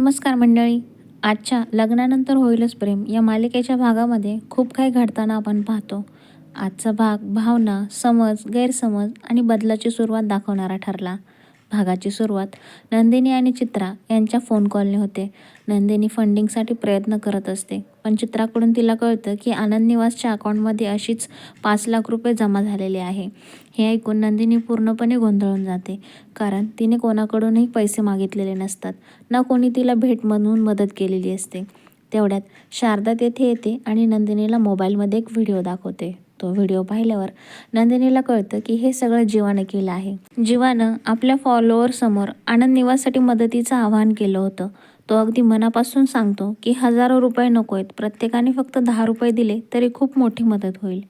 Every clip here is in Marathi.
नमस्कार मंडळी. आजच्या लग्नानंतर होईलच प्रेम या मालिकेच्या भागामध्ये खूप काही घडताना आपण पाहतो. आजचा भाग भावना समज गैरसमज आणि बदलाची सुरुवात दाखवणारा ठरला. भागाची सुरुवात नंदिनी आणि चित्रा यांच्या फोन कॉलने होते. नंदिनी फंडिंगसाठी प्रयत्न करत असते पण चित्राकडून तिला कळतं की आनंद निवासच्या अकाउंटमध्ये अशीच पाच लाख रुपये जमा झालेले आहे. हे ऐकून नंदिनी पूर्णपणे गोंधळून जाते कारण तिने कोणाकडूनही पैसे मागितलेले नसतात ना कोणी तिला भेट म्हणून मदत केलेली असते. तेवढ्यात शारदा तेथे येते आणि नंदिनीला मोबाईलमध्ये एक व्हिडिओ दाखवते. शकतो. व्हिडिओ पाहिल्यावर नंदिनीला कळतं की हे सगळं जीवानं केलं आहे. जीवानं आपल्या फॉलोअरसमोर आनंद निवाससाठी मदतीचं आवाहन केलं होतं. तो अगदी मनापासून सांगतो की हजारो रुपये नको आहेत. प्रत्येकाने फक्त दहा रुपये दिले तरी खूप मोठी मदत होईल.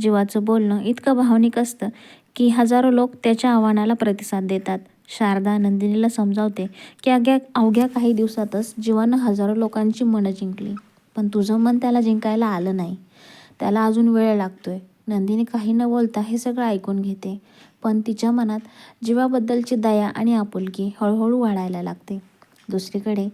जीवाचं बोलणं इतकं भावनिक असतं की हजारो लोक त्याच्या आव्हानाला प्रतिसाद देतात. शारदा नंदिनीला समजावते की अग्या अवघ्या काही दिवसातच जीवानं हजारो लोकांची मनं जिंकली. पण तुझं मन त्याला जिंकायला आलं नाही. त्याला अजून वेळ लागतो आहे नंदिनी काही न बोलता हे सगळं ऐकून घेते. पण तिच्या मनात जीवाबद्दलची दया आणि आपुलकी हळूहळू वाढायला लागते. दुसरीकडे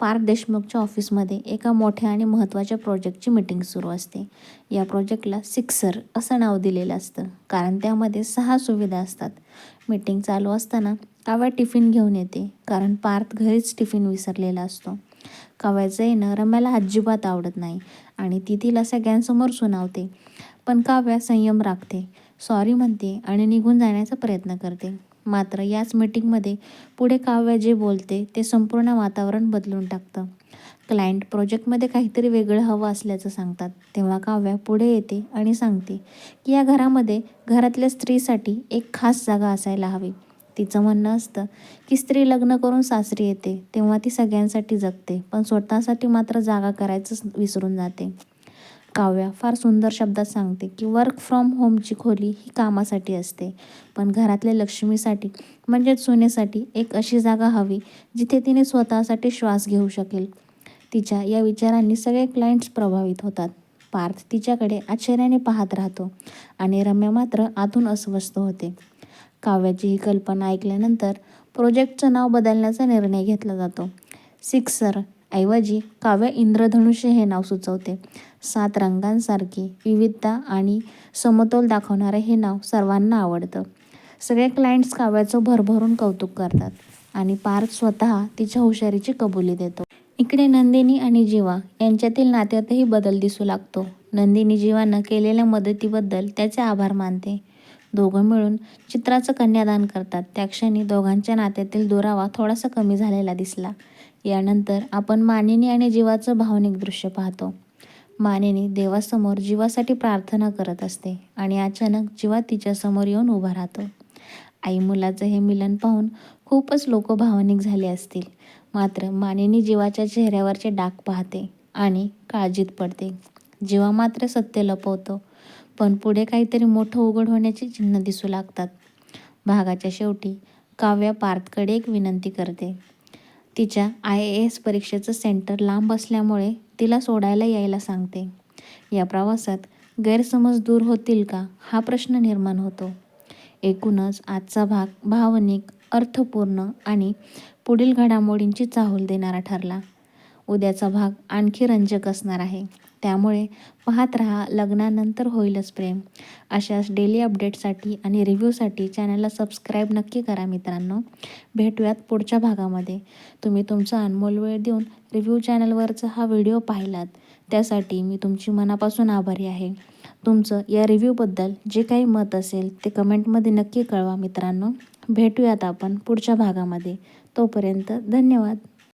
पार्क देशमुखच्या ऑफिसमध्ये एका मोठ्या आणि महत्त्वाच्या प्रोजेक्टची मीटिंग सुरू असते. या प्रोजेक्टला सिक्सर असं नाव दिलेलं असतं कारण त्यामध्ये सहा सुविधा असतात. मीटिंग चालू असताना काव्या टिफिन घेऊन येते कारण पार्थ घरीच टिफिन विसरलेला असतो. काव्याचं येणं रम्याला अजिबात आवडत नाही. आणि ती तिला सगळ्यांसमोर सुनावते. पण काव्या संयम राखते. सॉरी म्हणते आणि निघून जाण्याचा प्रयत्न करते. मात्र याच मीटिंगमध्ये पुढे काव्या जे बोलते ते संपूर्ण वातावरण बदलून टाकतं. क्लायंट प्रोजेक्टमध्ये काहीतरी वेगळं हवं असल्याचं सांगतात. तेव्हा काव्या पुढे येते आणि सांगते की या घरामध्ये घरातल्या स्त्रीसाठी एक खास जागा असायला हवी. तिचं म्हणणं असतं की स्त्री लग्न करून सासरी येते तेव्हा ती सगळ्यांसाठी जगते पण स्वतःसाठी मात्र जागा करायचंच विसरून जाते. काव्या फार सुंदर शब्दात सांगते की वर्क फ्रॉम होमची खोली ही कामासाठी असते पण घरातल्या लक्ष्मीसाठी म्हणजेच सुनेसाठी एक अशी जागा हवी जिथे तिने स्वतःसाठी श्वास घेऊ शकेल. तिच्या या विचारांनी सगळे क्लायंट्स प्रभावित होतात. पार्थ तिच्याकडे आश्चर्याने पाहत राहतो आणि रम्या मात्र आतून अस्वस्थ होते. काव्याची ही कल्पना ऐकल्यानंतर प्रोजेक्टचं नाव बदलण्याचा निर्णय घेतला जातो. सिक्सर ऐवजी काव्य इंद्रधनुष्य हे नाव सुचवते. सात रंगांसारखी विविधता आणि समतोल दाखवणारे हे नाव सर्वांना आवडतं. सगळे क्लायंट्स काव्याचं भरभरून कौतुक करतात आणि पार्थ स्वतः तिच्या हुशारीची कबुली देतो. इकडे नंदिनी आणि जीवा यांच्यातील नात्यातही बदल दिसू लागतो. नंदिनी जीवानं केलेल्या मदतीबद्दल त्याचे आभार मानते. दोघं मिळून चित्राचं कन्यादान करतात. त्या क्षणी दोघांच्या नात्यातील दुरावा थोडासा कमी झालेला दिसला. यानंतर आपण मानिनी आणि जीवाचं भावनिक दृश्य पाहतो. मानिनी देवासमोर जीवासाठी प्रार्थना करत असते आणि अचानक जीवा तिच्यासमोर येऊन उभा राहतो. आई मुलाचं हे मिलन पाहून खूपच लोक भावनिक झाले असतील. मात्र मानिनी जीवाच्या चेहऱ्यावरचे डाग पाहते आणि काळजीत पडते. जीवा मात्र सत्य लपवतो. पण पुढे काहीतरी मोठं उघड होण्याची चिन्ह दिसू लागतात. भागाच्या शेवटी काव्या पार्थकडे एक विनंती करते. तिच्या आय ए एस परीक्षेचं सेंटर लांब असल्यामुळे तिला सोडायला यायला सांगते. या प्रवासात गैरसमज दूर होतील का हा प्रश्न निर्माण होतो. एकूणच आजचा भाग भावनिक अर्थपूर्ण आणि पुढील घडामोडींची चाहूल देणारा ठरला. उद्याचा भाग आणखी रंजक असणार आहे. त्यामुळे पाहत रहा लग्नानंतर होईलच प्रेम. अशाच डेली अपडेटसाठी आणि रिव्ह्यूसाठी चॅनलला सबस्क्राईब नक्की करा मित्रांनो. भेटूयात पुढच्या भागामध्ये. तुम्ही तुमचा अनमोल वेळ देऊन रिव्ह्यू चॅनलवरचा हा व्हिडिओ पाहिलात त्यासाठी मी तुमची मनापासून आभारी आहे. तुमचं या रिव्ह्यूबद्दल जे काही मत असेल ते कमेंटमध्ये नक्की कळवा मित्रांनो. भेटूयात आपण पुढच्या भागामध्ये. तोपर्यंत धन्यवाद.